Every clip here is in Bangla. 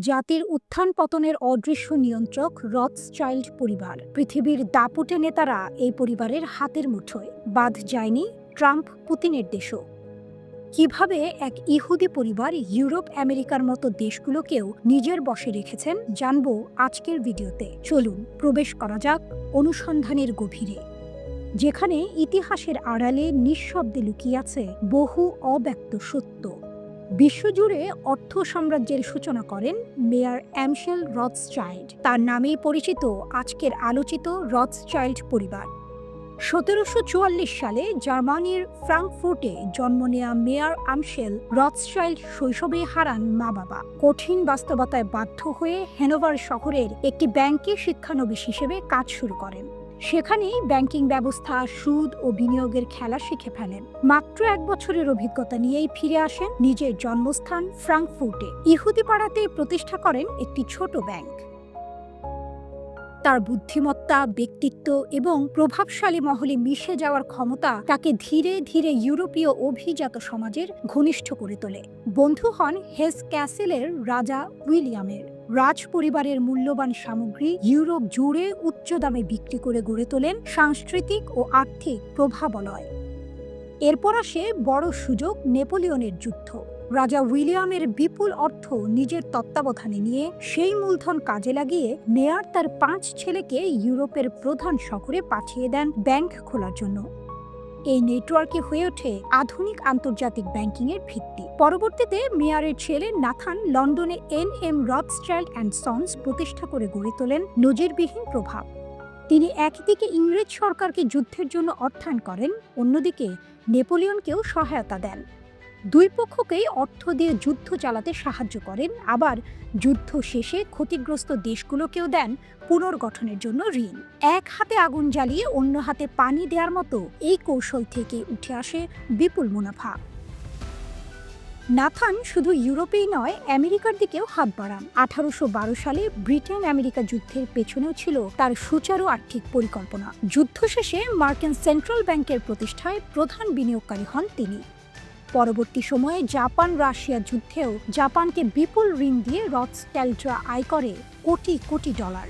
জাতির উত্থান পতনের অদৃশ্য নিয়ন্ত্রক রথসচাইল্ড পরিবার। পৃথিবীর দাপুটে নেতারা এই পরিবারের হাতের মুঠোয়। বাদ যায়নি ট্রাম্প পুতিনের দেশও। কীভাবে এক ইহুদি পরিবার ইউরোপ, আমেরিকার মতো দেশগুলোকেও নিজের বশে রেখেছেন জানব আজকের ভিডিওতে। চলুন, প্রবেশ করা যাক অনুসন্ধানের গভীরে। যেখানে ইতিহাসের আড়ালে নিঃশব্দে লুকিয়ে আছে বহু অব্যক্ত সত্য। বিশ্বজুড়ে অর্থ সাম্রাজ্যের সূচনা করেন মেয়ার অ্যামশেল রথসচাইল্ড তার নামেই পরিচিত আজকের আলোচিত রথসচাইল্ড পরিবার। সতেরোশো চুয়াল্লিশ সালে জার্মানির ফ্রাঙ্কফুর্টে জন্ম নেয়া মেয়ার আমশেল রথসচাইল্ড শৈশবে হারান মা বাবা। কঠিন বাস্তবতায় বাধ্য হয়ে হেনোভার শহরের একটি ব্যাংকে শিক্ষানবিশ হিসেবে কাজ শুরু করেন। সেখানেই ব্যাংকিং ব্যবস্থা, সুদ ও বিনিয়োগের খেলা শিখে ফেলেন। মাত্র এক বছরের অভিজ্ঞতা নিয়েই ফিরে আসেন নিজের জন্মস্থান ফ্রাঙ্কফুর্টে। ইহুদি পাড়াতে প্রতিষ্ঠা করেন একটি ছোট ব্যাংক। তার বুদ্ধিমত্তা, ব্যক্তিত্ব এবং প্রভাবশালী মহলে মিশে যাওয়ার ক্ষমতা তাকে ধীরে ধীরে ইউরোপীয় অভিজাত সমাজের ঘনিষ্ঠ করে তোলে। বন্ধু হন হেস ক্যাসেলের রাজা উইলিয়ামের। রাজ পরিবারের মূল্যবান সামগ্রী ইউরোপ জুড়ে উচ্চ দামে বিক্রি করে গড়ে তোলেন সাংস্কৃতিক ও আর্থিক প্রভাবলয়। এরপর আসে বড় সুযোগ নেপোলিয়নের যুদ্ধ। রাজা উইলিয়ামের বিপুল অর্থ নিজের তত্ত্বাবধানে নিয়ে সেই মূলধন কাজে লাগিয়ে নেয়ার তার পাঁচ ছেলেকে ইউরোপের প্রধান শহরে পাঠিয়ে দেন ব্যাংক খোলার জন্য। এই নেটওয়ার্কে হয়ে ওঠে আধুনিক আন্তর্জাতিক ব্যাংকিংয়ের ভিত্তি। পরবর্তীতে মেয়ারের ছেলে নাথান লন্ডনে N M Rothschild and sons প্রতিষ্ঠা করে গড়ে তোলেন নজিরবিহীন প্রভাব। তিনি একদিকে ইংরেজ সরকারকে যুদ্ধের জন্য অর্থায়ন করেন, অন্যদিকে নেপোলিয়নকেও সহায়তা দেন। দুই পক্ষকেই অর্থ দিয়ে যুদ্ধ চালাতে সাহায্য করেন। আবার যুদ্ধ শেষে ক্ষতিগ্রস্ত দেশগুলোকেও দেন পুনর্গঠনের জন্য ঋণ। এক হাতে আগুন জ্বালিয়ে অন্য হাতে পানি দেওয়ার মতো এই কৌশল থেকে উঠে আসে বিপুল মুনাফা। নাথান শুধু ইউরোপেই নয়, আমেরিকার দিকেও হাত বাড়ান। আঠারোশো বারো সালে ব্রিটেন আমেরিকা যুদ্ধের পেছনেও ছিল তার সুচারু আর্থিক পরিকল্পনা। যুদ্ধ শেষে মার্কিন সেন্ট্রাল ব্যাংকের প্রতিষ্ঠায় প্রধান বিনিয়োগকারী হন তিনি। পরবর্তী সময়ে জাপান রাশিয়া যুদ্ধেও জাপানকে বিপুল ঋণ দিয়ে রথস্ট্যাল্টরা আয় করে কোটি কোটি ডলার।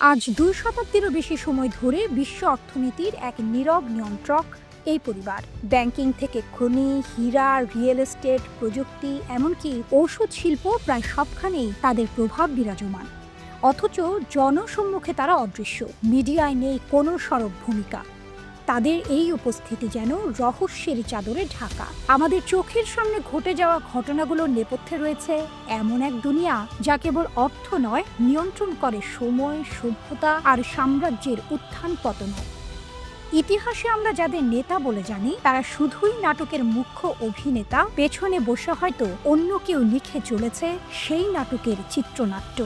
আজ দুই শতাব্দীরও বেশি সময় ধরে বিশ্ব অর্থনীতির এক নীরব নিয়ন্ত্রক এই পরিবার। ব্যাংকিং থেকে খনি, হীরা, রিয়েল এস্টেট, প্রযুক্তি, এমনকি ঔষধ শিল্প প্রায় সবখানেই তাদের প্রভাব বিরাজমান। অথচ জনসম্মুখে তারা অদৃশ্য। মিডিয়ায় নেই কোনো সরব ভূমিকা। তাদের এই উপস্থিতি যেন রহস্যের চাদরে ঢাকা। আমাদের চোখের সামনে ঘটে যাওয়া ঘটনাগুলোর নেপথ্যে রয়েছে এমন এক দুনিয়া যা কেবল অর্থ নয়, নিয়ন্ত্রণ করে সময়, সভ্যতা আর সাম্রাজ্যের উত্থান পতন। ইতিহাসে আমরা যাদের নেতা বলে জানি, তারা শুধুই নাটকের মুখ্য অভিনেতা, পেছনে বসে হয়তো অন্য কেউ লিখে চলেছে সেই নাটকের চিত্রনাট্য।